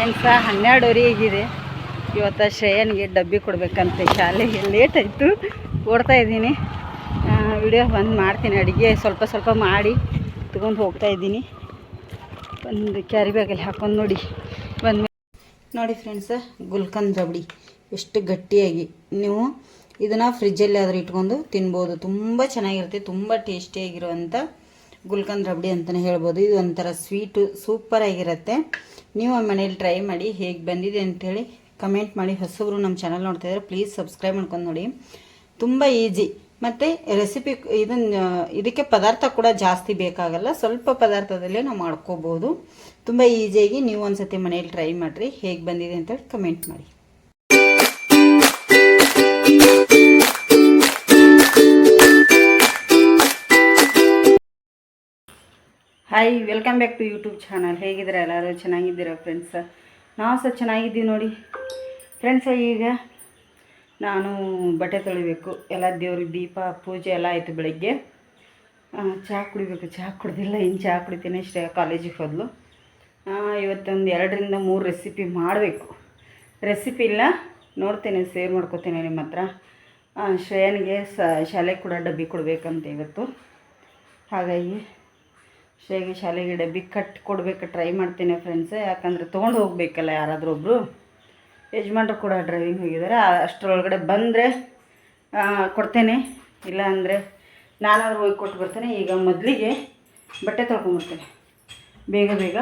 Friends ಹನ್ನೆರಡುವರೆಗಿದೆ ಇವತ್ತು ಶ್ರೇಯನ್ಗೆ ಡಬ್ಬಿ ಕೊಡಬೇಕಂತೆ. ಶಾಲೆಗೆ ಲೇಟ್ ಆಯಿತು. ಓಡ್ತಾ ಇದ್ದೀನಿ. ವಿಡಿಯೋ ಬಂದು ಮಾಡ್ತೀನಿ. ಅಡುಗೆ ಸ್ವಲ್ಪ ಸ್ವಲ್ಪ ಮಾಡಿ ತೊಗೊಂಡು ಹೋಗ್ತಾ ಇದ್ದೀನಿ. ಒಂದು ಕ್ಯಾರಿ ಬ್ಯಾಗಲ್ಲಿ ಹಾಕೊಂಡು ನೋಡಿ. ಬಂದ ನೋಡಿ ಫ್ರೆಂಡ್ಸ ಗುಲ್ಕನ್ ರಬಡಿ ಎಷ್ಟು ಗಟ್ಟಿಯಾಗಿ. ನೀವು ಇದನ್ನು ಫ್ರಿಜ್ಜಲ್ಲಿ ಆದರೂ ಇಟ್ಕೊಂಡು ತಿನ್ಬೋದು. ತುಂಬ ಚೆನ್ನಾಗಿರುತ್ತೆ. ತುಂಬ ಟೇಸ್ಟಿಯಾಗಿರುವಂಥ ಗುಲ್ಕಂದ್ ರಬಡಿ ಅಂತಲೇ ಹೇಳ್ಬೋದು. ಇದು ಒಂಥರ ಸ್ವೀಟು ಸೂಪರಾಗಿರುತ್ತೆ ನೀವು ಮನೇಲಿ ಟ್ರೈ ಮಾಡಿ ಹೇಗೆ ಬಂದಿದೆ ಅಂಥೇಳಿ ಕಮೆಂಟ್ ಮಾಡಿ. ಹೊಸಬ್ರು ನಮ್ಮ ಚಾನಲ್ ನೋಡ್ತಾ ಇದ್ದಾರೆ ಪ್ಲೀಸ್ ಸಬ್ಸ್ಕ್ರೈಬ್ ಮಾಡ್ಕೊಂಡು ನೋಡಿ. ತುಂಬ ಈಜಿ ಮತ್ತು ರೆಸಿಪಿ ಇದನ್ನು ಇದಕ್ಕೆ ಪದಾರ್ಥ ಕೂಡ ಜಾಸ್ತಿ ಬೇಕಾಗಲ್ಲ. ಸ್ವಲ್ಪ ಪದಾರ್ಥದಲ್ಲೇ ನಾವು ಮಾಡ್ಕೋಬೋದು ತುಂಬ ಈಸಿಯಾಗಿ ನೀವು ಒಂದ್ಸತಿ ಮನೇಲಿ ಟ್ರೈ ಮಾಡಿರಿ. ಹೇಗೆ ಬಂದಿದೆ ಅಂತೇಳಿ ಕಮೆಂಟ್ ಮಾಡಿ. Hi welcome back to YouTube channel ಹೇಗಿದ್ದೀರ ಎಲ್ಲರೂ? ಚೆನ್ನಾಗಿದ್ದೀರಾ ಫ್ರೆಂಡ್ಸ ನಾವು ಸಹ ಚೆನ್ನಾಗಿದ್ದೀವಿ ನೋಡಿ. ಫ್ರೆಂಡ್ಸ ಈಗ ನಾನು ಬಟ್ಟೆ ತೊಳಿಬೇಕು. ಎಲ್ಲ ದೇವ್ರಿಗೆ ದೀಪ, ಪೂಜೆ ಎಲ್ಲ ಆಯಿತು ಬೆಳಗ್ಗೆ. ಚಹಾ ಕುಡಿಬೇಕು. ಚಹಾ ಕುಡ್ದಿಲ್ಲ ಇನ್ನು ಚಹಾ ಕುಡಿತೀನಿ. ಶ್ರೇಯ ಕಾಲೇಜಿಗೆ ಹೋದ್ಲು. ಇವತ್ತೊಂದು ಎರಡರಿಂದ ಮೂರು ರೆಸಿಪಿ ಮಾಡಬೇಕು. ರೆಸಿಪಿ ಇಲ್ಲ. ನೋಡ್ತೇನೆ ಸೇರ್ ಮಾಡ್ಕೋತೇನೆ ನಿಮ್ಮ ಹತ್ರ. ಶ್ರೇಯನ್ಗೆ ಶಾಲೆಗೆ ಕೂಡ ಡಬ್ಬಿ ಕೊಡಬೇಕಂತ ಇವತ್ತು. ಹಾಗಾಗಿ ಶ್ರೇಯಗೆ ಶಾಲೆಗೆ ಡಬ್ಬಿ ಕಟ್ ಕೊಡ್ಬೇಕು ಟ್ರೈ ಮಾಡ್ತೀನಿ ಫ್ರೆಂಡ್ಸ್ ಯಾಕಂದರೆ ತೊಗೊಂಡು ಹೋಗಬೇಕಲ್ಲ ಯಾರಾದರೂ ಒಬ್ಬರು ಯಜಮಾನ್ರು ಕೂಡ ಡ್ರೈವಿಂಗ್ ಹೋಗಿದ್ದಾರೆ ಅಷ್ಟರೊಳಗಡೆ ಬಂದರೆ ಕೊಡ್ತೇನೆ. ಇಲ್ಲ ಅಂದರೆ ನಾನಾದರೂ ಹೋಗಿ ಕೊಟ್ಟು ಬರ್ತೇನೆ. ಈಗ ಮೊದಲಿಗೆ ಬಟ್ಟೆ ತೊಳ್ಕೊಂಬರ್ತೇನೆ ಬೇಗ ಬೇಗ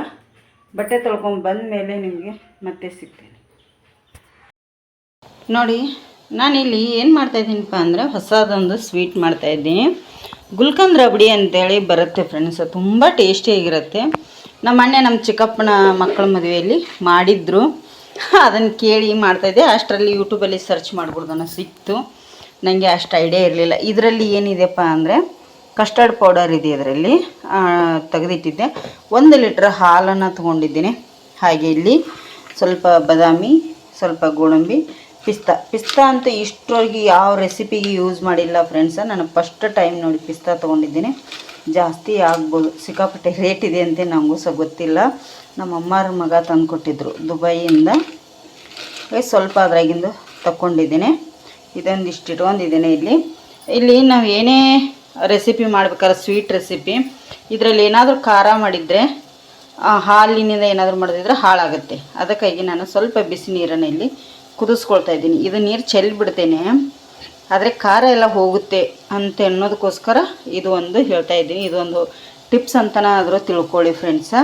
ಬಟ್ಟೆ ತೊಳ್ಕೊಂಡು ಬಂದ ಮೇಲೆ ನಿಮಗೆ ಮತ್ತೆ ಸಿಗ್ತೇನೆ. ನೋಡಿ, ನಾನಿಲ್ಲಿ ಏನು ಮಾಡ್ತಾಯಿದ್ದೀನಪ್ಪ ಅಂದರೆ ಹೊಸದೊಂದು ಸ್ವೀಟ್ ಮಾಡ್ತಾಯಿದ್ದೀನಿ ಗುಲ್ಕಂದ್ ರಬಡಿ ಅಂತೇಳಿ ಬರುತ್ತೆ ಫ್ರೆಂಡ್ಸ್ ತುಂಬ ಟೇಸ್ಟಿಯಾಗಿರುತ್ತೆ ನಮ್ಮ ಅಣ್ಣ ನಮ್ಮ ಚಿಕ್ಕಪ್ಪನ ಮಕ್ಕಳ ಮದುವೆಯಲ್ಲಿ ಮಾಡಿದ್ರು. ಅದನ್ನು ಕೇಳಿ ಮಾಡ್ತಾಯಿದ್ದೆ ಅಷ್ಟರಲ್ಲಿ ಯೂಟ್ಯೂಬಲ್ಲಿ ಸರ್ಚ್ ಮಾಡ್ಬಿಡ್ದನ ಸಿಕ್ತು. ನನಗೆ ಅಷ್ಟು ಐಡಿಯಾ ಇರಲಿಲ್ಲ. ಇದರಲ್ಲಿ ಏನಿದೆಪ್ಪ ಅಂದರೆ ಕಸ್ಟರ್ಡ್ ಪೌಡರ್ ಇದೆ ಇದರಲ್ಲಿ. ತೆಗೆದಿಟ್ಟಿದ್ದೆ. ಒಂದು ಲೀಟ್ರ್ ಹಾಲನ್ನು ತೊಗೊಂಡಿದ್ದೀನಿ. ಹಾಗೆ ಇಲ್ಲಿ ಸ್ವಲ್ಪ ಬದಾಮಿ, ಸ್ವಲ್ಪ ಗೋಡಂಬಿ ಪಿಸ್ತಾ ಪಿಸ್ತಾ ಅಂತೂ ಇಷ್ಟರವರೆಗೆ ಯಾವ ರೆಸಿಪಿಗೆ ಯೂಸ್ ಮಾಡಿಲ್ಲ ಫ್ರೆಂಡ್ಸ ನಾನು ಫಸ್ಟ್ ಟೈಮ್ ನೋಡಿ ಪಿಸ್ತಾ ತೊಗೊಂಡಿದ್ದೀನಿ. ಜಾಸ್ತಿ ಆಗ್ಬೋದು, ಸಿಕ್ಕಾಪಟ್ಟೆ ರೇಟ್ ಇದೆ ಅಂತ ನನಗೂ ಸಹ ಗೊತ್ತಿಲ್ಲ. ನಮ್ಮ ಅಮ್ಮಾರ ಮಗ ತಂದು ಕೊಟ್ಟಿದ್ರು ದುಬೈಯಿಂದ ಸ್ವಲ್ಪ ಅದ್ರಾಗಿಂದು ತಗೊಂಡಿದ್ದೀನಿ ಇದೊಂದಿಷ್ಟು ಇಟ್ಕೊಂಡಿದ್ದೀನಿ ಇಲ್ಲಿ. ಇಲ್ಲಿ ನಾವು ಏನೇ ರೆಸಿಪಿ ಮಾಡ್ಬೇಕಾದ್ರೆ ಸ್ವೀಟ್ ರೆಸಿಪಿ ಇದರಲ್ಲಿ ಏನಾದರೂ ಖಾರ ಮಾಡಿದರೆ ಹಾಲಿನಿಂದ ಏನಾದರೂ ಮಾಡಿದ್ರೆ ಹಾಳಾಗುತ್ತೆ. ಅದಕ್ಕಾಗಿ ನಾನು ಸ್ವಲ್ಪ ಬಿಸಿ ನೀರನ್ನು ಇಲ್ಲಿ ಕುದಿಸ್ಕೊಳ್ತಾ ಇದ್ದೀನಿ. ಇದು ನೀರು ಚೆಲ್ಲಿಬಿಡ್ತೇನೆ ಆದರೆ ಖಾರ ಎಲ್ಲ ಹೋಗುತ್ತೆ ಅಂತ ಅನ್ನೋದಕ್ಕೋಸ್ಕರ ಇದು ಒಂದು ಹೇಳ್ತಾ ಇದ್ದೀನಿ. ಇದೊಂದು ಟಿಪ್ಸ್ ಅಂತನಾದರೂ ತಿಳ್ಕೊಳ್ಳಿ ಫ್ರೆಂಡ್ಸ.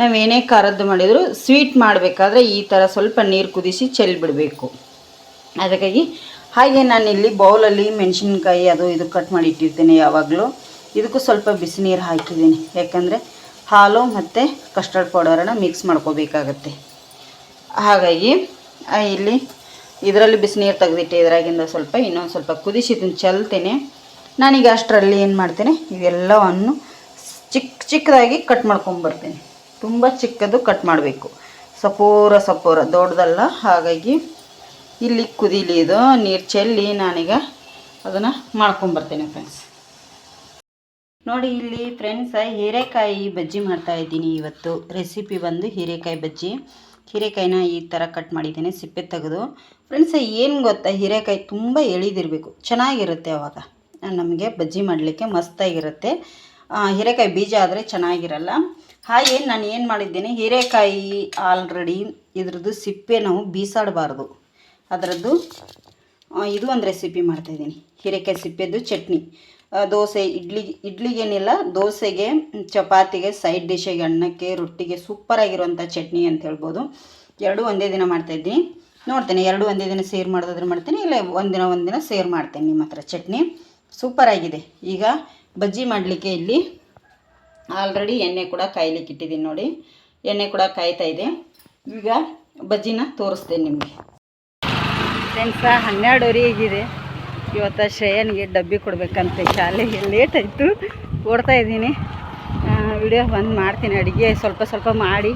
ನಾವು ಏನೇ ಖಾರದ್ದು ಮಾಡಿದರೂ ಸ್ವೀಟ್ ಮಾಡಬೇಕಾದ್ರೆ ಈ ಥರ ಸ್ವಲ್ಪ ನೀರು ಕುದಿಸಿ ಚೆಲ್ಲಿಬಿಡಬೇಕು ಅದಕ್ಕಾಗಿ ಹಾಗೆ ನಾನಿಲ್ಲಿ ಬೌಲಲ್ಲಿ ಮೆಣಸಿನ್ಕಾಯಿ ಅದು ಇದು ಕಟ್ ಮಾಡಿ ಇಟ್ಟಿರ್ತೇನೆ ಯಾವಾಗಲೂ. ಇದಕ್ಕೂ ಸ್ವಲ್ಪ ಬಿಸಿ ನೀರು ಹಾಕಿದ್ದೀನಿ. ಯಾಕಂದರೆ ಹಾಲು ಮತ್ತು ಕಸ್ಟರ್ಡ್ ಪೌಡರನ್ನು ಮಿಕ್ಸ್ ಮಾಡ್ಕೋಬೇಕಾಗತ್ತೆ. ಹಾಗಾಗಿ ಇಲ್ಲಿ ಇದರಲ್ಲಿ ಬಿಸಿನೀರು ತೆಗೆದಿಟ್ಟೆ ಇದರಾಗಿಂದ ಸ್ವಲ್ಪ ಇನ್ನೊಂದು ಸ್ವಲ್ಪ ಕುದಿಸಿ ಇದನ್ನು ಚೆಲ್ತೇನೆ. ನಾನೀಗ ಅಷ್ಟರಲ್ಲಿ ಏನು ಮಾಡ್ತೇನೆ ಇವೆಲ್ಲವನ್ನು ಚಿಕ್ಕ ಚಿಕ್ಕದಾಗಿ ಕಟ್ ಮಾಡ್ಕೊಂಬರ್ತೀನಿ. ತುಂಬ ಚಿಕ್ಕದು ಕಟ್ ಮಾಡಬೇಕು. ಸಪೂರ ಸಪೋರ, ದೊಡ್ಡದಲ್ಲ, ಹಾಗಾಗಿ ಇಲ್ಲಿ ಕುದೀಲಿ ಇದು ನೀರು ಚೆಲ್ಲಿ ನಾನೀಗ ಅದನ್ನು ಮಾಡ್ಕೊಂಬರ್ತೀನಿ ಫ್ರೆಂಡ್ಸ್ ನೋಡಿ ಇಲ್ಲಿ ಫ್ರೆಂಡ್ಸ್ ಹೀರೆಕಾಯಿ ಬಜ್ಜಿ ಮಾಡ್ತಾ ಇದ್ದೀನಿ ಇವತ್ತು. ರೆಸಿಪಿ ಬಂದು ಹೀರೆಕಾಯಿ ಬಜ್ಜಿ. ಹೀರೆಕಾಯಿನ ಈ ಥರ ಕಟ್ ಮಾಡಿದ್ದೀನಿ, ಸಿಪ್ಪೆ ತೆಗೆದು. ಫ್ರೆಂಡ್ಸ್ ಏನು ಗೊತ್ತಾ? ಹೀರೆಕಾಯಿ ತುಂಬ ಎಳಿದಿರಬೇಕು. ಚೆನ್ನಾಗಿರುತ್ತೆ ಅವಾಗ. ನಮಗೆ ಬಜ್ಜಿ ಮಾಡಲಿಕ್ಕೆ ಮಸ್ತಾಗಿರುತ್ತೆ. ಹೀರೆಕಾಯಿ ಬೀಜ ಆದರೆ ಚೆನ್ನಾಗಿರಲ್ಲ. ಹಾಗೆ ನಾನು ಏನು ಮಾಡಿದ್ದೀನಿ, ಹೀರೆಕಾಯಿ ಆಲ್ರೆಡಿ ಇದ್ರದ್ದು ಸಿಪ್ಪೆ ನಾವು ಬೀಸಾಡಬಾರ್ದು. ಅದರದ್ದು ಇದು ಒಂದು ರೆಸಿಪಿ ಮಾಡ್ತಾಯಿದ್ದೀನಿ ಹೀರೆಕಾಯಿ ಸಿಪ್ಪೆದು ಚಟ್ನಿ. ದೋಸೆ ಇಡ್ಲಿ, ಇಡ್ಲಿಗೇನಿಲ್ಲ, ದೋಸೆಗೆ ಚಪಾತಿಗೆ ಸೈಡ್ ಡಿಶಿಗೆ ಅನ್ನಕ್ಕೆ, ರೊಟ್ಟಿಗೆ ಸೂಪರಾಗಿರುವಂಥ ಚಟ್ನಿ ಅಂತ ಹೇಳ್ಬೋದು. ಎರಡು ಒಂದೇ ದಿನ ಮಾಡ್ತಾಯಿದ್ದೀನಿ ನೋಡ್ತೇನೆ, ಎರಡು ಒಂದೇ ದಿನ ಸೇರ್ ಮಾಡೋದಾದ್ರೆ ಮಾಡ್ತೀನಿ, ಇಲ್ಲ ಒಂದಿನ ಒಂದಿನ ಸೇರ್ ಮಾಡ್ತೇನೆ ನಿಮ್ಮ ಹತ್ರ ಚಟ್ನಿ. ಸೂಪರಾಗಿದೆ ಈಗ ಬಜ್ಜಿ ಮಾಡಲಿಕ್ಕೆ ಇಲ್ಲಿ ಆಲ್ರೆಡಿ ಎಣ್ಣೆ ಕೂಡ ಕಾಯ್ಲಿಕ್ಕೆ ಇಟ್ಟಿದ್ದೀನಿ ನೋಡಿ. ಎಣ್ಣೆ ಕೂಡ ಕಾಯ್ತಾ ಇದೆ. ಈಗ ಬಜ್ಜಿನ ತೋರಿಸ್ತೇನೆ ನಿಮಗೆ. ಫ್ರೆಂಡ್ಸ ಹನ್ನೆರಡುವರೆಗಿದೆ ಇವತ್ತು ಶ್ರೇಯನಿಗೆ ಡಬ್ಬಿ ಕೊಡಬೇಕಂತೆ ಶಾಲೆಗೆ ಲೇಟ್ ಆಯಿತು. ಓಡ್ತಾ ಇದ್ದೀನಿ. ವಿಡಿಯೋ ಬಂದು ಮಾಡ್ತೀನಿ ಅಡುಗೆ ಸ್ವಲ್ಪ ಸ್ವಲ್ಪ ಮಾಡಿ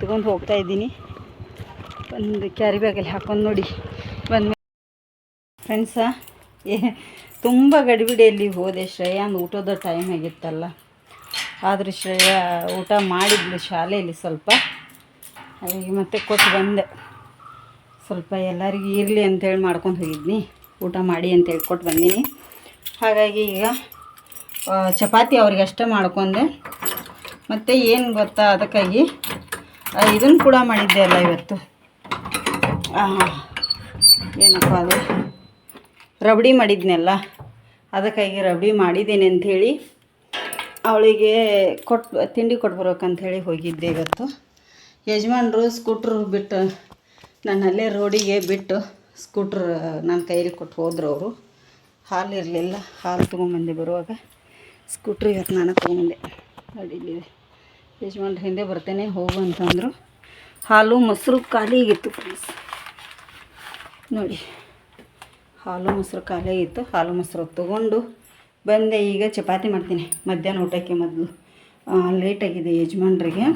ತೊಗೊಂಡು ಹೋಗ್ತಾ ಇದ್ದೀನಿ. ಒಂದು ಕ್ಯಾರಿ ಬ್ಯಾಗಲ್ಲಿ ಹಾಕೊಂಡು ನೋಡಿ. ಬಂದ ಫ್ರೆಂಡ್ಸ ಏ, ತುಂಬ ಗಡಿಬಿಡಿಯಲ್ಲಿ ಹೋದೆ ಶ್ರೇಯ. ಊಟದ ಟೈಮ್ ಆಗಿತ್ತಲ್ಲ. ಆದರೆ ಶ್ರೇಯ ಊಟ ಮಾಡಿದ್ಲು ಶಾಲೆಯಲ್ಲಿ ಸ್ವಲ್ಪ. ಹಾಗಾಗಿ ಮತ್ತೆ ಕೊಟ್ಟು ಬಂದೆ. ಸ್ವಲ್ಪ ಎಲ್ಲರಿಗೂ ಇರಲಿ ಅಂತೇಳಿ ಮಾಡ್ಕೊಂಡು ಹೋಗಿದ್ನಿ. ಊಟ ಮಾಡಿ ಅಂತೇಳಿ ಕೊಟ್ಟು ಬಂದೀನಿ. ಹಾಗಾಗಿ ಈಗ ಚಪಾತಿ ಅವ್ರಿಗೆ ಅಷ್ಟೇ ಮಾಡ್ಕೊಂಡೆ. ಮತ್ತು ಏನು ಗೊತ್ತಾ, ಅದಕ್ಕಾಗಿ ಇದನ್ನು ಕೂಡ ಮಾಡಿದ್ದೆ ಅಲ್ಲ ಇವತ್ತು. ಏನಪ್ಪ ಅದು? ರಬಡಿ ಮಾಡಿದ್ನಲ್ಲ, ಅದಕ್ಕಾಗಿ ರಬಡಿ ಮಾಡಿದ್ದೀನಿ ಅಂಥೇಳಿ ಅವಳಿಗೆ ಕೊಟ್ಟು ತಿಂಡಿ ಕೊಟ್ಬರ್ಬೇಕಂಥೇಳಿ ಹೋಗಿದ್ದೆ ಇವತ್ತು. ಯಜಮಾನ್ರು, ಸ್ಕೂಟ್ರು ಬಿಟ್ಟು ನಾನು ಅಲ್ಲೇ ರೋಡಿಗೆ ಬಿಟ್ಟು ಸ್ಕೂಟ್ರ್ ನನ್ನ ಕೈಯಲ್ಲಿ ಕೊಟ್ಟು ಹೋದ್ರು ಅವರು. ಹಾಲು ಇರಲಿಲ್ಲ, ಹಾಲು ತೊಗೊಂಬಂದೆ ಬರುವಾಗ. ಸ್ಕೂಟ್ರ್ ಇವತ್ತು ನಾನು ತೊಗೊಂಬಂದೆ. ಅಡಿಲಿದೆ ಯಜಮಾನ್ರ ಹಿಂದೆ ಬರ್ತೇನೆ, ಹೋಗು ಅಂತಂದರು. ಹಾಲು ಮೊಸರು ಖಾಲಿ ಆಗಿತ್ತು ಫ್ರೆಂಡ್ಸ್ ನೋಡಿ, ಹಾಲು ಮೊಸರು ಖಾಲಿ ಆಗಿತ್ತು ಹಾಲು ಮೊಸರು ತೊಗೊಂಡು ಬಂದೆ. ಈಗ ಚಪಾತಿ ಮಾಡ್ತೀನಿ. ಮಧ್ಯಾಹ್ನ ಊಟಕ್ಕೆ ಮೊದಲು. ಲೇಟಾಗಿದೆ ಯಜಮಾನ್ರಿಗೆ.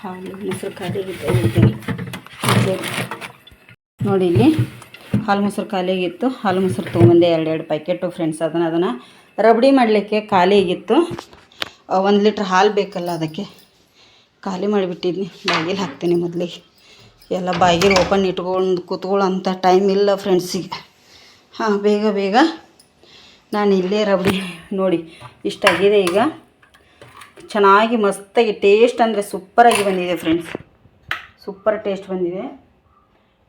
ಹಾಲು ಮೊಸರು ಖಾಲಿ ಆಗಿತ್ತು ಹೇಳ್ತೀನಿ. ನೋಡಿ ಇಲ್ಲಿ. ಹಾಲು ಮೊಸರು ಖಾಲಿಯಾಗಿತ್ತು. ಹಾಲು ಮೊಸರು ತೊಗೊಂಬಂದೆ ಎರಡೆರಡು ಪ್ಯಾಕೆಟು ಫ್ರೆಂಡ್ಸ್ ಅದನ್ನು ಅದನ್ನು ರಬಡಿ ಮಾಡಲಿಕ್ಕೆ ಖಾಲಿಯಾಗಿತ್ತು ಒಂದು ಲೀಟ್ರ್ ಹಾಲು ಬೇಕಲ್ಲ ಅದಕ್ಕೆ. ಖಾಲಿ ಮಾಡಿಬಿಟ್ಟಿದ್ನಿ. ಬಾಗಿಲು ಹಾಕ್ತೀನಿ ಮೊದಲಿಗೆ. ಎಲ್ಲ ಬಾಗಿಲು ಓಪನ್ ಇಟ್ಕೊಂಡು ಕೂತ್ಕೊಳ್ಳೋಂಥ ಟೈಮ್ ಇಲ್ಲ ಫ್ರೆಂಡ್ಸಿಗೆ ಹಾಂ, ಬೇಗ ಬೇಗ. ನಾನು ಇಲ್ಲೇ ರಬಡಿ ನೋಡಿ ಇಷ್ಟಾಗಿದೆ ಈಗ. ಚೆನ್ನಾಗಿ ಮಸ್ತಾಗಿ ಟೇಸ್ಟ್ ಅಂದರೆ ಸೂಪರಾಗಿ ಬಂದಿದೆ ಫ್ರೆಂಡ್ಸ್ ಸೂಪರ್ ಟೇಸ್ಟ್ ಬಂದಿದೆ.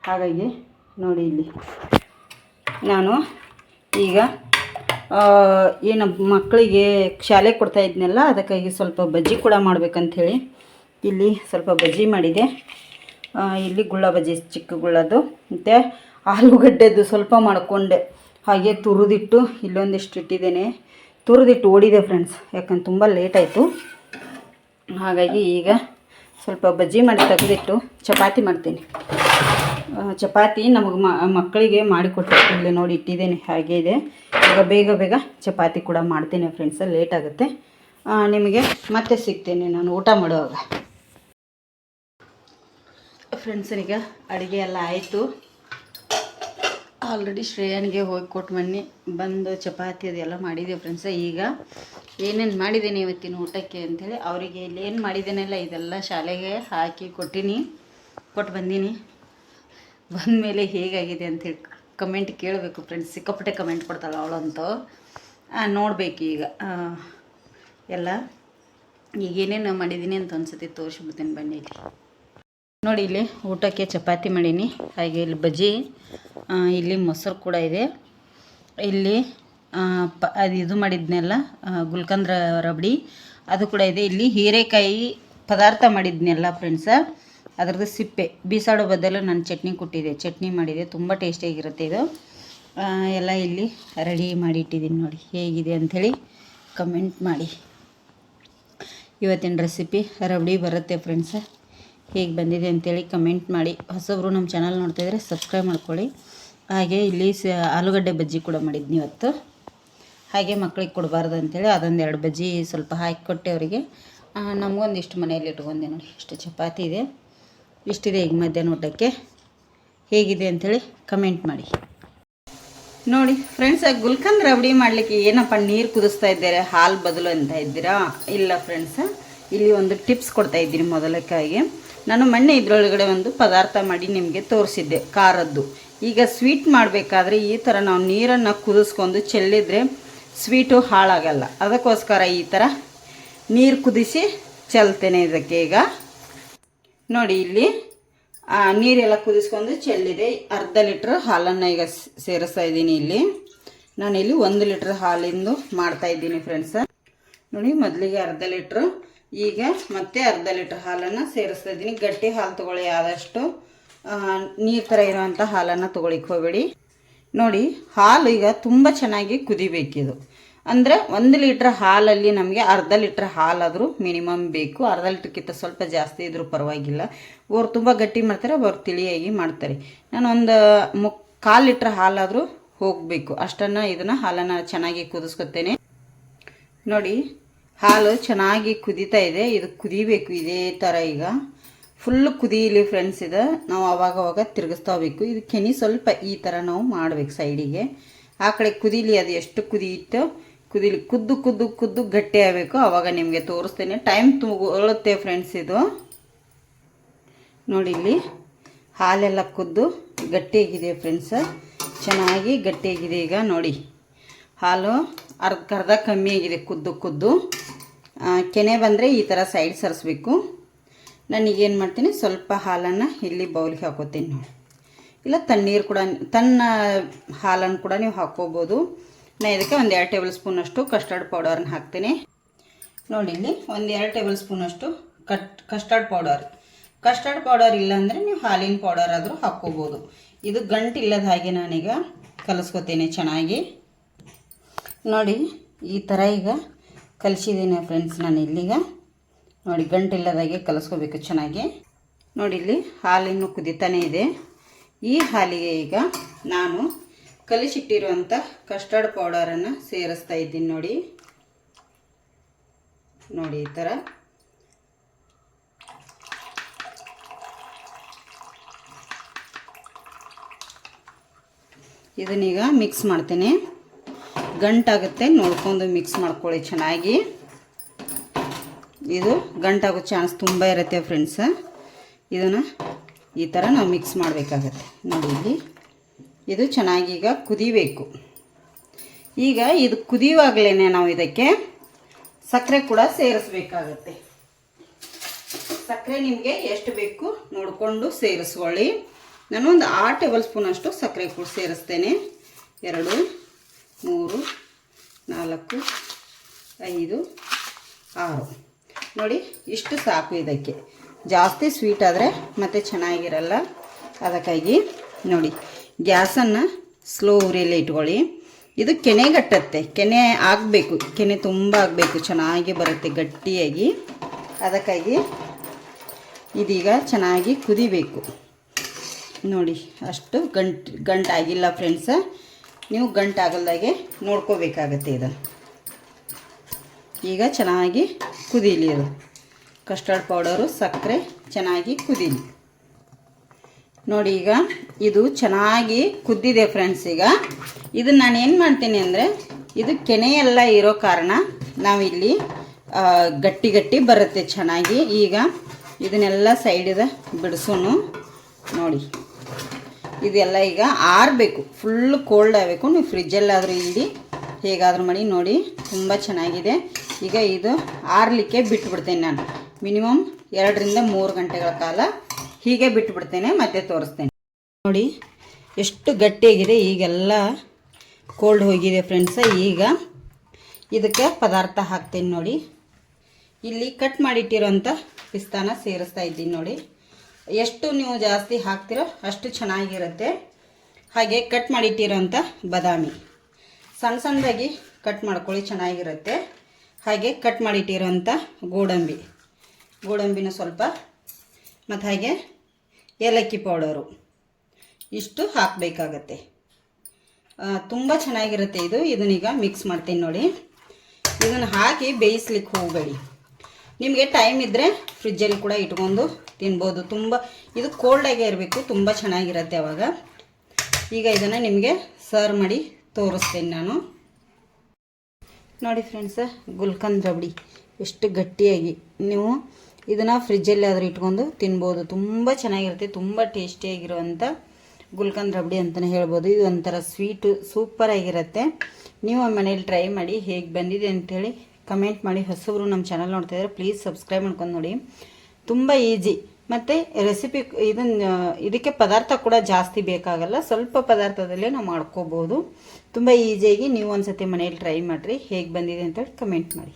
ಹಾಗಾಗಿ ನೋಡಿ ಇಲ್ಲಿ. ನಾನು ಈಗ ಏನು ಮಕ್ಕಳಿಗೆ ಶಾಲೆ ಕೊಡ್ತಾ ಇದ್ನಲ್ಲ, ಅದಕ್ಕಾಗಿ ಸ್ವಲ್ಪ ಬಜ್ಜಿ ಕೂಡ ಮಾಡಬೇಕಂಥೇಳಿ ಇಲ್ಲಿ ಸ್ವಲ್ಪ ಬಜ್ಜಿ ಮಾಡಿದೆ. ಇಲ್ಲಿ ಗುಳ್ಳ ಬಜ್ಜಿ ಚಿಕ್ಕ ಗುಳ್ಳದು ಮತ್ತು ಆಲೂಗಡ್ಡೆದು ಸ್ವಲ್ಪ ಮಾಡಿಕೊಂಡೆ. ಹಾಗೆ ತುರಿದಿಟ್ಟು ಇಲ್ಲೊಂದಿಷ್ಟು ಇಟ್ಟಿದ್ದೇನೆ. ತುರಿದಿಟ್ಟು ಓಡಿದೆ ಫ್ರೆಂಡ್ಸ್ ಯಾಕಂದ್ರೆ ತುಂಬ ಲೇಟ್ ಆಯಿತು. ಹಾಗಾಗಿ ಈಗ ಸ್ವಲ್ಪ ಬಜ್ಜಿ ಮಾಡಿ ತೆಗೆದಿಟ್ಟು ಚಪಾತಿ ಮಾಡ್ತೀನಿ. ಚಪಾತಿ ನಮಗೆ ಮಕ್ಕಳಿಗೆ ಇಲ್ಲಿ ನೋಡಿ, ಇಟ್ಟಿದ್ದೇನೆ, ಹಾಗೆ ಇದೆ. ಈಗ ಬೇಗ ಬೇಗ ಚಪಾತಿ ಕೂಡ ಮಾಡ್ತೀನಿ ಫ್ರೆಂಡ್ಸ್ ಲೇಟ್ ಆಗುತ್ತೆ. ನಿಮಗೆ ಮತ್ತೆ ಸಿಗ್ತೇನೆ ನಾನು ಊಟ ಮಾಡುವಾಗ. ಫ್ರೆಂಡ್ಸ್ ಈಗ ಅಡುಗೆ ಎಲ್ಲ ಆಯಿತು. ಆಲ್ರೆಡಿ ಶ್ರೇಯನಿಗೆ ಹೋಗಿ ಕೊಟ್ಟು ಬನ್ನಿ, ಬಂದು ಚಪಾತಿ ಅದೆಲ್ಲ ಮಾಡಿದೆ ಫ್ರೆಂಡ್ಸ ಈಗ ಏನೇನು ಮಾಡಿದ್ದೀನಿ ಇವತ್ತಿನ ಊಟಕ್ಕೆ ಅಂಥೇಳಿ ಅವರಿಗೆ ಇಲ್ಲಿ ಏನು ಮಾಡಿದ್ದೇನೆಲ್ಲ ಇದೆಲ್ಲ ಶಾಲೆಗೆ ಹಾಕಿ ಕೊಟ್ಟಿನಿ ಕೊಟ್ಟು ಬಂದೀನಿ. ಬಂದಮೇಲೆ ಹೇಗಾಗಿದೆ ಅಂಥೇಳಿ ಕಮೆಂಟ್ ಕೇಳಬೇಕು ಫ್ರೆಂಡ್ಸ್ ಸಿಕ್ಕಾಪಟ್ಟೆ ಕಮೆಂಟ್ ಕೊಡ್ತಾಳೆ ಅವಳಂತೂ. ನೋಡಬೇಕು ಈಗ. ಎಲ್ಲ. ಈಗ ಏನೇನು ಮಾಡಿದ್ದೀನಿ ಅಂತ ಅನ್ಸುತ್ತೆ, ತೋರಿಸ್ಬಿಡ್ತೀನಿ ಬನ್ನಿ ಇಲ್ಲಿ. ನೋಡಿ ಇಲ್ಲಿ ಊಟಕ್ಕೆ ಚಪಾತಿ ಮಾಡೀನಿ. ಹಾಗೆ ಇಲ್ಲಿ ಬಜ್ಜಿ ಇಲ್ಲಿ ಮೊಸರು ಕೂಡ ಇದೆ. ಇಲ್ಲಿ ಪ, ಅದು ಇದು ಮಾಡಿದ್ನೆಲ್ಲ ಗುಲ್ಕಂದ್ರ ರಬಡಿ, ಅದು ಕೂಡ ಇದೆ. ಇಲ್ಲಿ ಹೀರೆಕಾಯಿ ಪದಾರ್ಥ ಮಾಡಿದ್ನೆಲ್ಲ ಫ್ರೆಂಡ್ಸ ಅದ್ರದ್ದು ಸಿಪ್ಪೆ. ಬೀಸಾಡೋ ಬದಲು ನಾನು ಚಟ್ನಿ ಕೊಟ್ಟಿದ್ದೆ ಚಟ್ನಿ ಮಾಡಿದೆ. ತುಂಬ ಟೇಸ್ಟಿಯಾಗಿರುತ್ತೆ ಇದು. ಎಲ್ಲ ಇಲ್ಲಿ ರೆಡಿ ಮಾಡಿ ಇಟ್ಟಿದ್ದೀನಿ ನೋಡಿ ಹೇಗಿದೆ ಅಂಥೇಳಿ ಕಮೆಂಟ್ ಮಾಡಿ. ಇವತ್ತಿನ ರೆಸಿಪಿ ರಬಡಿ ಬರುತ್ತೆ ಫ್ರೆಂಡ್ಸ್ ಹೇಗೆ ಬಂದಿದೆ ಅಂಥೇಳಿ ಕಮೆಂಟ್ ಮಾಡಿ. ಹೊಸಬ್ರು ನಮ್ಮ ಚಾನಲ್ ನೋಡ್ತಾಯಿದ್ರೆ ಸಬ್ಸ್ಕ್ರೈಬ್ ಮಾಡ್ಕೊಳ್ಳಿ. ಹಾಗೆ ಇಲ್ಲಿ ಸ, ಆಲೂಗಡ್ಡೆ ಬಜ್ಜಿ ಕೂಡ ಮಾಡಿದ್ನಿ ಇವತ್ತು. ಹಾಗೆ ಮಕ್ಳಿಗೆ ಕೊಡಬಾರ್ದು ಅಂಥೇಳಿ ಅದೊಂದು ಎರಡು ಬಜ್ಜಿ ಸ್ವಲ್ಪ ಹಾಕಿ ಕೊಟ್ಟೆ ಅವರಿಗೆ. ನಮಗೊಂದಿಷ್ಟು ಮನೆಯಲ್ಲಿ ಇಟ್ಕೊಂಡೆ ನೋಡಿ. ಇಷ್ಟು ಚಪಾತಿ ಇದೆ. ಇಷ್ಟಿದೆ ಈಗ ಮಧ್ಯಾಹ್ನ ಊಟಕ್ಕೆ. ಹೇಗಿದೆ ಅಂಥೇಳಿ ಕಮೆಂಟ್ ಮಾಡಿ. ನೋಡಿ ಫ್ರೆಂಡ್ಸ್ ಗುಲ್ಕಂದ್ ರವಡಿ ಮಾಡಲಿಕ್ಕೆ ಏನಪ್ಪ ನೀರು ಕುದಿಸ್ತಾ ಇದ್ದಾರೆ? ಹಾಲು ಬದಲು ಅಂತ ಇದ್ದೀರಾ? ಇಲ್ಲ ಫ್ರೆಂಡ್ಸ್ ಇಲ್ಲಿ ಒಂದು ಟಿಪ್ಸ್ ಕೊಡ್ತಾ ಇದ್ದೀನಿ ಮೊದಲಕ್ಕಾಗಿ. ನಾನು ಮೊನ್ನೆ ಇದರೊಳಗಡೆ ಒಂದು ಪದಾರ್ಥ ಮಾಡಿ ನಿಮಗೆ ತೋರಿಸಿದ್ದೆ, ಖಾರದ್ದು. ಈಗ ಸ್ವೀಟ್ ಮಾಡಬೇಕಾದ್ರೆ ಈ ಥರ ನಾವು ನೀರನ್ನು ಕುದಿಸ್ಕೊಂಡು ಚೆಲ್ಲಿದ್ರೆ ಸ್ವೀಟು ಹಾಳಾಗಲ್ಲ. ಅದಕ್ಕೋಸ್ಕರ ಈ ಥರ ನೀರು ಕುದಿಸಿ ಚೆಲ್ತೇನೆ ಇದಕ್ಕೆ ಈಗ. ನೋಡಿ ಇಲ್ಲಿ ನೀರೆಲ್ಲ ಕುದಿಸ್ಕೊಂಡು ಚೆಲ್ಲಿದೆ. ಅರ್ಧ ಲೀಟ್ರ್ ಹಾಲನ್ನು ಈಗ ಸೇರಿಸ್ತಾ ಇದ್ದೀನಿ ಇಲ್ಲಿ. ನಾನಿಲ್ಲಿ ಒಂದು ಲೀಟ್ರ್ ಹಾಲಿಂದು ಮಾಡ್ತಾ ಇದ್ದೀನಿ ಫ್ರೆಂಡ್ಸ ನೋಡಿ, ಮೊದಲಿಗೆ ಅರ್ಧ ಲೀಟ್ರ್, ಈಗ ಮತ್ತೆ ಅರ್ಧ ಲೀಟ್ರ್ ಹಾಲನ್ನು ಸೇರಿಸ್ತಾ ಇದ್ದೀನಿ. ಗಟ್ಟಿ ಹಾಲು ತೊಗೊಳ್ಳಿ ಆದಷ್ಟು. ನೀರು ಥರ ಇರೋವಂಥ ಹಾಲನ್ನು ತೊಗೊಳಿಕ್ಕೆ ಹೋಗಬೇಡಿ. ನೋಡಿ, ಹಾಲು ಈಗ ತುಂಬ ಚೆನ್ನಾಗಿ ಕುದಿಬೇಕಿದು. ಅಂದರೆ ಒಂದು ಲೀಟ್ರ್ ಹಾಲಲ್ಲಿ ನಮಗೆ ಅರ್ಧ ಲೀಟ್ರ್ ಹಾಲಾದರೂ ಮಿನಿಮಮ್ ಬೇಕು. ಅರ್ಧ ಲೀಟ್ರ್ಗಿಂತ ಸ್ವಲ್ಪ ಜಾಸ್ತಿ ಇದ್ರೂ ಪರವಾಗಿಲ್ಲ. ಅವ್ರು ತುಂಬ ಗಟ್ಟಿ ಮಾಡ್ತಾರೆ, ಅವ್ರು ತಿಳಿಯಾಗಿ ಮಾಡ್ತಾರೆ. ನಾನು ಒಂದು ಕಾಲು ಲೀಟ್ರ್ ಹಾಲಾದರೂ ಹೋಗಬೇಕು. ಅಷ್ಟನ್ನು ಇದನ್ನು ಹಾಲನ್ನು ಚೆನ್ನಾಗಿ ಕುದಿಸ್ಕೊತೇನೆ. ನೋಡಿ, ಹಾಲು ಚೆನ್ನಾಗಿ ಕುದೀತಾ ಇದೆ. ಇದು ಕುದಿಬೇಕು ಇದೇ ಥರ ಈಗ. ಫುಲ್ ಕುದೀಲಿ ಫ್ರೆಂಡ್ಸ್ ಇದು. ನಾವು ಅವಾಗವಾಗ ತಿರುಗಿಸ್ತಾ ಹೋಗ್ಬೇಕು. ಇದು ಕೆನಿ ಸ್ವಲ್ಪ ಈ ಥರ ನಾವು ಮಾಡಬೇಕು ಸೈಡಿಗೆ ಆ ಕಡೆ ಕುದೀಲಿ ಅದು ಎಷ್ಟು ಕುದಿಯಿತ್ತು ಕುದೀಲಿ ಕುದ್ದು ಕುದ್ದು ಕುದ್ದು ಗಟ್ಟಿ ಆಗಬೇಕು. ಆವಾಗ ನಿಮಗೆ ತೋರಿಸ್ತೇನೆ. ಟೈಮ್ ತಗೊಳ್ಳುತ್ತೆ ಫ್ರೆಂಡ್ಸ್ ಇದು. ನೋಡಿ ಇಲ್ಲಿ. ಹಾಲೆಲ್ಲ ಕುದ್ದು ಗಟ್ಟಿಯಾಗಿದೆ ಫ್ರೆಂಡ್ಸ್ ಚೆನ್ನಾಗಿ ಗಟ್ಟಿಯಾಗಿದೆ ಈಗ ನೋಡಿ. ಹಾಲು ಅರ್ಧ ಕಮ್ಮಿ ಆಗಿದೆ ಕುದ್ದು ಕುದ್ದು. ಕೆನೆ ಬಂದರೆ ಈ ಥರ ಸೈಡ್ ಸರಿಸ್ಬೇಕು. ನಾನೀಗೇನು ಮಾಡ್ತೀನಿ? ಸ್ವಲ್ಪ ಹಾಲನ್ನು ಇಲ್ಲಿ ಬೌಲ್ಗೆ ಹಾಕೋತೀನಿ ನೋಡಿ. ಇಲ್ಲ, ತಣ್ಣೀರು ಕೂಡ, ತನ್ನ ಹಾಲನ್ನು ಕೂಡ ನೀವು ಹಾಕ್ಕೋಬೋದು ನಾನು ಇದಕ್ಕೆ ಒಂದು ಎರಡು ಟೇಬಲ್ ಸ್ಪೂನಷ್ಟು ಕಸ್ಟರ್ಡ್ ಪೌಡರ್ನ ಹಾಕ್ತೀನಿ. ನೋಡಿ ಇಲ್ಲಿ ಒಂದು ಎರಡು ಟೇಬಲ್ ಸ್ಪೂನಷ್ಟು cut custard powder custard powder ಇಲ್ಲಾಂದರೆ ನೀವು ಹಾಲಿನ ಪೌಡರ್ ಆದರೂ ಹಾಕ್ಕೋಬೋದು. ಇದು ಗಂಟು ಇಲ್ಲದ ಹಾಗೆ ನಾನೀಗ ಕಲಿಸ್ಕೋತೀನಿ ಚೆನ್ನಾಗಿ. ನೋಡಿ ಈ ಥರ ಈಗ ಕಲಿಸಿದ್ದೀನಿ ಫ್ರೆಂಡ್ಸ್ ನಾನು ಇಲ್ಲಿಗ. ನೋಡಿ ಗಂಟಿಲ್ಲದಾಗೆ ಕಲಿಸ್ಕೋಬೇಕು ಚೆನ್ನಾಗಿ. ನೋಡಿ ಇಲ್ಲಿ ಹಾಲಿನ್ನು ಕುದಿತಾನೇ ಇದೆ. ಈ ಹಾಲಿಗೆ ಈಗ ನಾನು ಕಲಿಸಿಟ್ಟಿರುವಂಥ ಕಸ್ಟರ್ಡ್ ಪೌಡರನ್ನು ಸೇರಿಸ್ತಾ ಇದ್ದೀನಿ ನೋಡಿ. ನೋಡಿ ಈ ಥರ ಇದನ್ನೀಗ ಮಿಕ್ಸ್ ಮಾಡ್ತೀನಿ. ಗಂಟಾಗುತ್ತೆ, ನೋಡ್ಕೊಂಡು ಮಿಕ್ಸ್ ಮಾಡ್ಕೊಳ್ಳಿ ಚೆನ್ನಾಗಿ. ಇದು ಗಂಟಾಗೋ ಚಾನ್ಸ್ ತುಂಬ ಇರುತ್ತೆ ಫ್ರೆಂಡ್ಸ್ ಇದನ್ನು ಈ ಥರ ನಾವು ಮಿಕ್ಸ್ ಮಾಡಬೇಕಾಗತ್ತೆ. ನೋಡಿ ಇಲ್ಲಿ. ಇದು ಚೆನ್ನಾಗಿ ಈಗ ಕುದಿಬೇಕು. ಈಗ ಇದು ಕುದಿಯುವಾಗಲೇ ನಾವು ಇದಕ್ಕೆ ಸಕ್ಕರೆ ಕೂಡ ಸೇರಿಸ್ಬೇಕಾಗತ್ತೆ. ಸಕ್ಕರೆ ನಿಮಗೆ ಎಷ್ಟು ಬೇಕು ನೋಡಿಕೊಂಡು ಸೇರಿಸ್ಕೊಳ್ಳಿ. ನಾನೊಂದು ಆರು ಟೇಬಲ್ ಸ್ಪೂನಷ್ಟು ಸಕ್ಕರೆ ಕೂಡ ಸೇರಿಸ್ತೇನೆ. ಎರಡು, ಮೂರು, ನಾಲ್ಕು, ಐದು, ಆರು. ನೋಡಿ, ಇಷ್ಟು ಸಾಕು ಇದಕ್ಕೆ. ಜಾಸ್ತಿ ಸ್ವೀಟ್ ಆದರೆ ಮತ್ತೆ ಚೆನ್ನಾಗಿರಲ್ಲ. ಅದಕ್ಕಾಗಿ ನೋಡಿ. ಗ್ಯಾಸನ್ನು ಸ್ಲೋ ಉರಿಯಲ್ಲಿ ಇಟ್ಕೊಳ್ಳಿ. ಇದು ಕೆನೆಗಟ್ಟತ್ತೆ ಕೆನೆ ಆಗಬೇಕು. ಕೆನೆ ತುಂಬ ಆಗಬೇಕು. ಚೆನ್ನಾಗಿ ಬರುತ್ತೆ ಗಟ್ಟಿಯಾಗಿ. ಅದಕ್ಕಾಗಿ ಇದೀಗ ಚೆನ್ನಾಗಿ ಕುದಿಬೇಕು. ನೋಡಿ, ಅಷ್ಟು ಗಂಟು, ಗಂಟಾಗಿಲ್ಲ ಫ್ರೆಂಡ್ಸ. ನೀವು ಗಂಟಾಗಲ್ದಾಗೆ ನೋಡ್ಕೋಬೇಕಾಗತ್ತೆ ಇದು. ಈಗ ಚೆನ್ನಾಗಿ ಕುದೀಲಿ ಇದು. ಕಸ್ಟರ್ಡ್ ಪೌಡರು ಸಕ್ಕರೆ ಚೆನ್ನಾಗಿ ಕುದೀಲಿ. ನೋಡಿ ಈಗ ಇದು ಚೆನ್ನಾಗಿ ಕುದ್ದಿದೆ ಫ್ರೆಂಡ್ಸ್ ಈಗ. ಇದನ್ನು ನಾನು ಏನು ಮಾಡ್ತೀನಿ ಅಂದರೆ ಇದು ಕೆನೆ ಎಲ್ಲ ಇರೋ ಕಾರಣ ನಾವಿಲ್ಲಿ ಗಟ್ಟಿ ಗಟ್ಟಿ ಬರುತ್ತೆ ಚೆನ್ನಾಗಿ. ಈಗ ಇದನ್ನೆಲ್ಲ ಸೈಡಿದ ಬಿಡಿಸೋನು. ನೋಡಿ. ಇದೆಲ್ಲ ಈಗ ಆರಬೇಕು. ಫುಲ್ ಕೋಲ್ಡ್ ಆಗಬೇಕು. ನೀವು ಫ್ರಿಜ್ಜಲ್ಲಾದರೂ ಇಡಿ. ಹೇಗಾದರೂ ಮಾಡಿ ನೋಡಿ. ತುಂಬ ಚೆನ್ನಾಗಿದೆ. ಈಗ ಇದು ಆರಲಿಕ್ಕೆ ಬಿಟ್ಬಿಡ್ತೇನೆ ನಾನು. ಮಿನಿಮಮ್ ಎರಡರಿಂದ ಮೂರು ಗಂಟೆಗಳ ಕಾಲ ಹೀಗೆ ಬಿಟ್ಬಿಡ್ತೇನೆ, ಮತ್ತೆ ತೋರಿಸ್ತೇನೆ. ನೋಡಿ, ಎಷ್ಟು ಗಟ್ಟಿಯಾಗಿದೆ. ಈಗೆಲ್ಲ ಕೋಲ್ಡ್ ಹೋಗಿದೆ ಫ್ರೆಂಡ್ಸ ಈಗ ಇದಕ್ಕೆ ಪದಾರ್ಥ ಹಾಕ್ತೀನಿ ನೋಡಿ. ಇಲ್ಲಿ ಕಟ್ ಮಾಡಿಟ್ಟಿರೋಂಥ ಪಿಸ್ತಾನ ಸೇರಿಸ್ತಾ ಇದ್ದೀನಿ ನೋಡಿ. ಎಷ್ಟು ನೀವು ಜಾಸ್ತಿ ಹಾಕ್ತಿರೋ ಅಷ್ಟು ಚೆನ್ನಾಗಿರುತ್ತೆ. ಹಾಗೆ ಕಟ್ ಮಾಡಿಟ್ಟಿರೋಂಥ ಬಾದಾಮಿ. ಸಣ್ಣ ಸಣ್ಣದಾಗಿ ಕಟ್ ಮಾಡ್ಕೊಳ್ಳಿ, ಚೆನ್ನಾಗಿರುತ್ತೆ. ಹಾಗೆ ಕಟ್ ಮಾಡಿಟ್ಟಿರೋಂಥ ಗೋಡಂಬಿ. ಗೋಡಂಬಿನ ಸ್ವಲ್ಪ ಮತ್ತು ಹಾಗೆ ಏಲಕ್ಕಿ ಪೌಡರು. ಇಷ್ಟು ಹಾಕಬೇಕಾಗತ್ತೆ. ತುಂಬ ಚೆನ್ನಾಗಿರುತ್ತೆ ಇದು. ಇದನ್ನೀಗ ಮಿಕ್ಸ್ ಮಾಡ್ತೀನಿ ನೋಡಿ. ಇದನ್ನು ಹಾಕಿ ಬೇಯಿಸ್ಲಿಕ್ಕೆ ಹೋಗಬೇಡಿ. ನಿಮಗೆ ಟೈಮ್ ಇದ್ದರೆ ಫ್ರಿಜ್ಜಲ್ಲಿ ಕೂಡ ಇಟ್ಕೊಂಡು ತಿನ್ಬೋದು. ತುಂಬ, ಇದು ಕೋಲ್ಡಾಗೇ ಇರಬೇಕು. ತುಂಬ ಚೆನ್ನಾಗಿರುತ್ತೆ ಅವಾಗ. ಈಗ ಇದನ್ನು ನಿಮಗೆ ಸರ್ವ್ ಮಾಡಿ ತೋರಿಸ್ತೀನಿ ನಾನು. ನೋಡಿ ಫ್ರೆಂಡ್ಸ ಗುಲ್ಕಂದ್ ರಬಡಿ. ಎಷ್ಟು ಗಟ್ಟಿಯಾಗಿ. ನೀವು ಇದನ್ನು ಫ್ರಿಜ್ಜಲ್ಲಿ ಆದರೂ ಇಟ್ಕೊಂಡು ತಿನ್ಬೋದು. ತುಂಬ ಚೆನ್ನಾಗಿರುತ್ತೆ. ತುಂಬ ಟೇಸ್ಟಿಯಾಗಿರುವಂಥ ಗುಲ್ಕಂದ್ ರಬಡಿ ಅಂತಲೇ ಹೇಳ್ಬೋದು. ಇದು ಒಂಥರ ಸ್ವೀಟು ಸೂಪರಾಗಿರುತ್ತೆ ನೀವು ಮನೇಲಿ ಟ್ರೈ ಮಾಡಿ ಹೇಗೆ ಬಂದಿದೆ ಅಂಥೇಳಿ ಕಮೆಂಟ್ ಮಾಡಿ. ಹೊಸಬ್ರು ನಮ್ಮ ಚಾನಲ್ ನೋಡ್ತಾ ಇದ್ದಾರೆ ಪ್ಲೀಸ್ ಸಬ್ಸ್ಕ್ರೈಬ್ ಮಾಡ್ಕೊಂಡು ನೋಡಿ. ತುಂಬ ಈಜಿ. ಮತ್ತು ರೆಸಿಪಿ ಇದನ್ನು ಇದಕ್ಕೆ ಪದಾರ್ಥ ಕೂಡ ಜಾಸ್ತಿ ಬೇಕಾಗಲ್ಲ. ಸ್ವಲ್ಪ ಪದಾರ್ಥದಲ್ಲೇ ನಾವು ಮಾಡ್ಕೋಬೋದು. ತುಂಬ ಈಸಿಯಾಗಿ ನೀವು ಒಂದ್ಸತಿ ಮನೇಲಿ ಟ್ರೈ ಮಾಡಿರಿ. ಹೇಗೆ ಬಂದಿದೆ ಅಂತೇಳಿ ಕಮೆಂಟ್ ಮಾಡಿ.